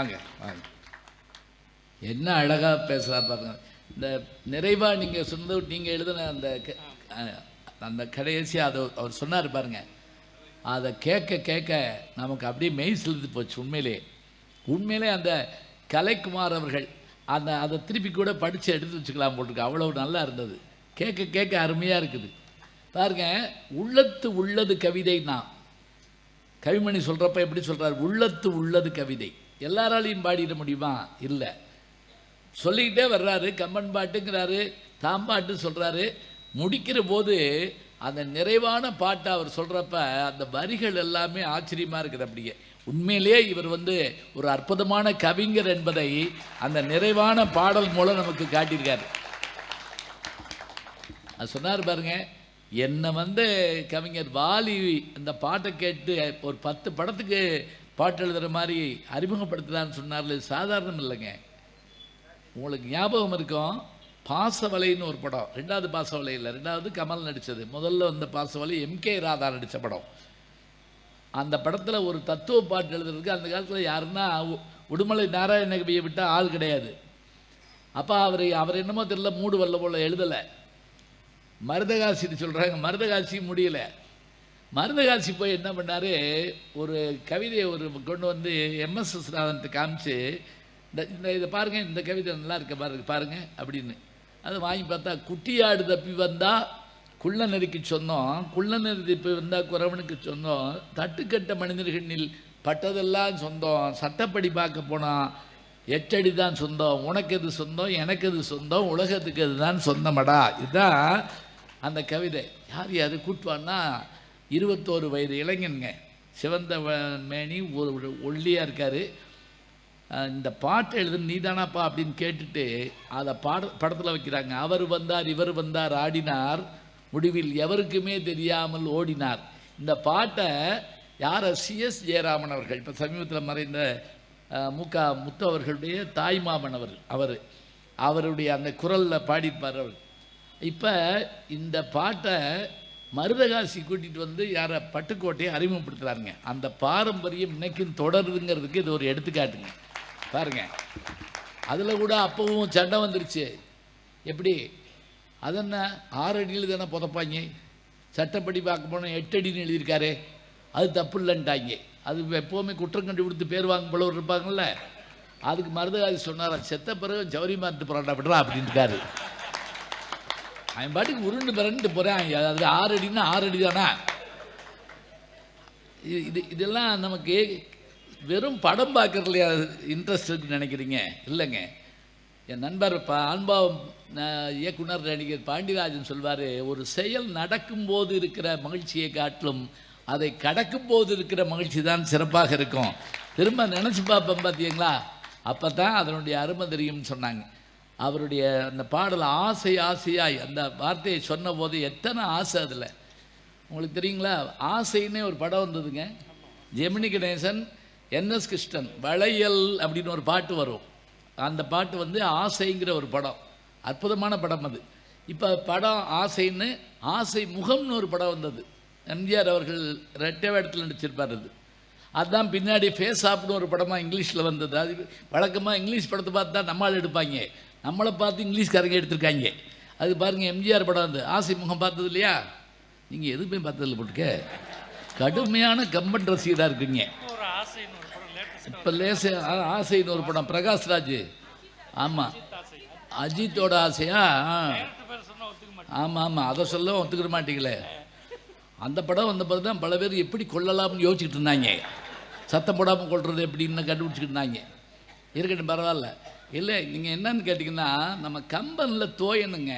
வாங்க வாங்க. என்ன அழகாக பேசுகிறா பாருங்க. இந்த நிறைவாக நீங்கள் சொன்னது நீங்கள் எழுதின அந்த க- அந்த கடைசி அதை அவர் சொன்னார் பாருங்க. அதை கேட்க கேட்க நமக்கு அப்படியே மெய் செலுத்து போச்சு உண்மையிலே. உண்மையிலே அந்த கலைக்குமார் அவர்கள் அந்த அதை திருப்பி கூட படித்து எடுத்து வச்சுக்கலாம் போட்டிருக்கு. அவ்வளோ நல்லா இருந்தது. கேட்க கேட்க அருமையாக இருக்குது. பாருங்க உள்ளத்து உள்ளது கவிதை நான். கவிமணி சொல்கிறப்ப எப்படி சொல்கிறார் உள்ளத்து உள்ளது கவிதை. எல்லாராலையும் பாடிட முடியுமா? இல்லை. சொல்லிக்கிட்டே வர்றாரு கம்பன் பாட்டுங்கிறாரு தாம்பாட்டு சொல்கிறாரு முடிக்கிற போது அந்த நிறைவான பாட்டை அவர் சொல்கிறப்ப அந்த வரிகள் எல்லாமே ஆச்சரியமாக இருக்குது அப்படியே. உண்மையிலேயே இவர் வந்து ஒரு அற்புதமான கவிஞர் என்பதை அந்த நிறைவான பாடல் மூலம் நமக்கு காட்டியிருக்காரு. அது சொன்னார் பாருங்க என்னை வந்து கவிஞர் வாலி இந்த பாட்டை கேட்டு ஒரு பத்து படத்துக்கு பாட்டு எழுதுகிற மாதிரி அறிமுகப்படுத்துதான்னு சொன்னார்ல சாதாரணம் இல்லைங்க. உங்களுக்கு ஞாபகம் இருக்கும் பாசவலைன்னு ஒரு படம் ரெண்டாவது பாசவலை இல்லை ரெண்டாவது கமல் நடித்தது முதல்ல வந்த பாசவலை எம்கே ராதா நடித்த படம். அந்த படத்தில் ஒரு தத்துவ பாட்டு எழுதுறதுக்கு அந்த காலத்தில் யாருன்னா உடுமலை நாராயண கவியை விட்டால் ஆள் கிடையாது. அப்போ அவர் அவர் என்னமோ தெரியல மூடு வல்ல போல் எழுதலை. மருதகாசின்னு சொல்கிறாங்க மருதகாசி முடியல. மருதகாசி போய் என்ன பண்ணார்? ஒரு கவிதையை ஒரு கொண்டு வந்து எம்எஸ் விஸ்வநாதன்ட்டு காமிச்சு இந்த இந்த இதை பாருங்கள் இந்த கவிதை நல்லா இருக்க பாருங்க பாருங்கள் அப்படின்னு. அதை வாங்கி பார்த்தா குட்டியாடு தப்பி வந்தால் குள்ள நெறிக்கு சொன்னோம் குள்ள நெருதி போய் வந்தால் குறவனுக்கு சொன்னோம் தட்டுக்கட்ட மனிதர்களில் பட்டதெல்லாம் சொந்தம் சட்டப்படி பார்க்க போனால் எச்சடி தான் சொந்தம் உனக்கு எது சொந்தம் எனக்கு எது சொந்தம் உலகத்துக்கு அதுதான் சொந்தமடா? இதுதான் அந்த கவிதை. யார் யார் கூட்டுவான்னா இருபத்தோரு வயது இளைஞனுங்க. சிவந்த மேனி ஒரு ஒல்லியாக இருக்கார். இந்த பாட்டு எழுது நீதானாப்பா அப்படின்னு கேட்டுட்டு அதை பாட படத்தில் வைக்கிறாங்க. அவர் வந்தார் இவர் வந்தார் ஆடினார். முடிவில் எவருக்குமே தெரியாமல் ஓடினார். இந்த பாட்டை யார்? சிஎஸ் ஜெயராமன் அவர்கள். இப்போ சமீபத்தில் மறைந்த அஹ், முக முத்து அவர்களுடைய தாய்மாமன் அவர் அவர். அவருடைய அந்த குரலில் பாடிப்பார் அவர். இப்போ இந்த பாட்டை மருதகாசி கூட்டிகிட்டு வந்து யாரை பட்டுக்கோட்டையை அறிமுகப்படுத்துகிறாருங்க அந்த பாரம்பரியம் இன்னைக்கும் தொடருதுங்கிறதுக்கு இது ஒரு எடுத்துக்காட்டுங்க. பாருங்க. அதில் கூட அப்பவும் சண்டை வந்துருச்சு. எப்படி? அதென்ன ஆறு அடியில் தானே புதைப்பாங்க? சட்டப்படி பார்க்க போனால் எட்டு அடின்னு எழுதியிருக்காரு. அது தப்பு இல்லைன்ட்டாங்க. அது எப்போவுமே குற்றம் கண்டுபிடித்து பேர் வாங்க போல இருப்பாங்கல்ல. அதுக்கு மருதகாசி சொன்னார் செத்த பிறகு ஜவுரி மாட்டு போராட்டா விடுறா அப்படின்ட்டுருக்காரு அவன் பாட்டுக்கு உருண்டு பிறண்டு போகிறான் அதாவது ஆறு அடின்னா ஆறு அடி தானே? இது இது இதெல்லாம் நமக்கு வெறும் படம் பார்க்குறதுலையா இன்ட்ரெஸ்ட் இருக்குன்னு நினைக்கிறீங்க? இல்லைங்க. என் நண்பர் பா அன்பாவம் இயக்குனர் நடிகர் பாண்டியராஜன் சொல்வார் ஒரு செயல் நடக்கும்போது இருக்கிற மகிழ்ச்சியை காட்டிலும் அதை கடக்கும்போது இருக்கிற மகிழ்ச்சி தான் சிறப்பாக இருக்கும். திரும்ப நினச்சி பார்ப்போம் பார்த்தீங்களா அப்போ தான் அதனுடைய அருமை தெரியும்னு சொன்னாங்க. அவருடைய அந்த பாடல் ஆசை ஆசையாய் அந்த வார்த்தையை சொன்னபோது எத்தனை ஆசை அதில். உங்களுக்கு தெரியுங்களா? ஆசைன்னே ஒரு படம் வந்ததுங்க. ஜெமினி கணேசன் என்எஸ் கிருஷ்ணன் வளையல் அப்படின்னு ஒரு பாட்டு வரும். அந்த பாட்டு வந்து ஆசைங்கிற ஒரு படம். அற்புதமான படம் அது. இப்போ படம் ஆசைன்னு ஆசை முகம்னு ஒரு படம் வந்தது. எம்ஜிஆர் அவர்கள் ரெட்டை இடத்துல நடிச்சிருப்பார் அது. அதுதான் பின்னாடி ஃபேஸ் ஆப்னு ஒரு படமாக இங்கிலீஷில் வந்தது. அது வழக்கமாக இங்கிலீஷ் படத்தை பார்த்து தான் நம்மால் எடுப்பாங்க. நம்மளை பார்த்து இங்கிலீஷ்காரங்க எடுத்திருக்காங்க. அது பாருங்கள் எம்ஜிஆர் படம் வந்து ஆசை முகம் பார்த்தது இல்லையா நீங்கள் எதுவுமே பார்த்ததில்ல போட்டுக்க. கடுமையான கம்பன் ரசிகராக இருக்கீங்க. இப்போ லேச ஆசைன்னு ஒரு படம் பிரகாஷ்ராஜ் ஆமாம் ஆசை. அஜித்தோட ஆசையா? ஆமாம் ஆமாம் அதை சொல்ல ஒத்துக்கிற மாட்டீங்களே. அந்த படம் வந்த பிறகு தான் பல பேர் எப்படி கொல்லலாம்னு யோசிச்சுட்டு இருந்தாங்க. சத்தம் போடாமல் கொள்வது எப்படின்னு கண்டுபிடிச்சிக்கிட்டு இருந்தாங்க. இருக்கட்டும் பரவாயில்ல. இல்லை நீங்கள் என்னன்னு கேட்டிங்கன்னா நம்ம கம்பனில் தோயணுங்க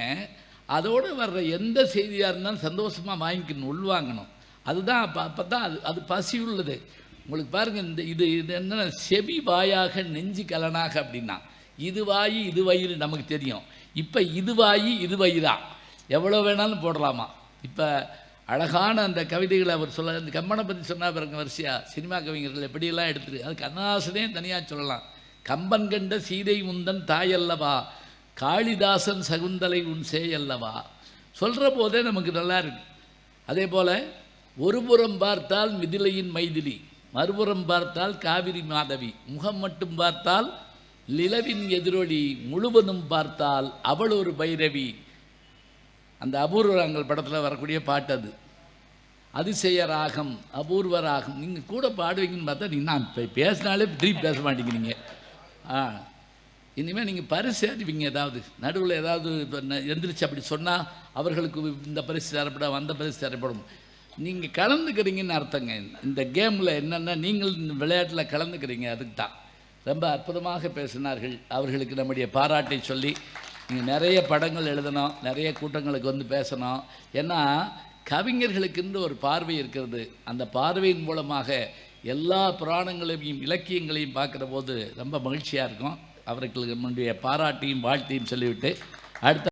அதோடு வர்ற எந்த செய்தியாக இருந்தாலும் சந்தோஷமாக வாங்கிக்கணும் உள்வாங்கணும் அதுதான் அப்போ அப்போ தான் அது அது பசி உள்ளது. உங்களுக்கு பாருங்கள் இந்த இது இது என்ன செவி வாயாக நெஞ்சு கலனாக அப்படின்னா இது வாயி இது வயிறு நமக்கு தெரியும். இப்போ இது வாயி இது வயிறா. எவ்வளோ வேணாலும் போடலாமா? இப்போ அழகான அந்த கவிதைகளை அவர் சொல்ல இந்த கம்பனை பற்றி சொன்னா பாருங்க வரிசையா சினிமா கவிஞர்கள் எப்படியெல்லாம் எடுத்துரு அது கண்ணாசனே தனியாக சொல்லலாம். கம்பன் கண்ட சீதை முந்தன் தாயல்லவா? காளிதாசன் சகுந்தலை உன் சேயல்லவா? சொல்கிற போதே நமக்கு நல்லா இருக்கு. அதே போல் ஒருபுறம் பார்த்தால் மிதிலையின் மைதிலி மறுபுறம் பார்த்தால் காவிரி மாதவி. முகம் மட்டும் பார்த்தால் நிலவின் எதிரொலி முழுவதும் பார்த்தால் அவள் ஒரு பைரவி. அந்த அபூர்வங்கள் படத்தில் வரக்கூடிய பாட்டு அது. அதிசய ராகம் அபூர்வ ராகம். நீங்கள் கூட பாடுவீங்கன்னு பார்த்தா நீங்கள் நான் பேசினாலே திருப்பி பேச மாட்டேங்கிறீங்க. ஆ. இனிமேல் நீங்கள் பரிசு அறிவிங்க ஏதாவது. நடுவில் ஏதாவது இப்ப எந்திரிச்சு அப்படி சொன்னால் அவர்களுக்கு இந்த பரிசு தரப்படும் அந்த பரிசு தரப்படும் நீங்கள் கலந்துக்கிறீங்கன்னு அர்த்தங்க. இந்த கேமில் என்னென்னா நீங்கள் இந்த விளையாட்டில் கலந்துக்கிறீங்க அதுக்கு தான். ரொம்ப அற்புதமாக பேசினார்கள். அவர்களுக்கு நம்முடைய பாராட்டை சொல்லி நீங்கள் நிறைய படங்கள் எழுதணும் நிறைய கூட்டங்களுக்கு வந்து பேசணும். ஏன்னா கவிஞர்களுக்கென்று ஒரு பார்வை இருக்கிறது. அந்த பார்வையின் மூலமாக எல்லா புராணங்களையும் இலக்கியங்களையும் பார்க்குற போது ரொம்ப மகிழ்ச்சியாக இருக்கும். அவர்களுக்கு முன்னுடைய பாராட்டியும் வாழ்த்தையும் சொல்லிவிட்டு அடுத்த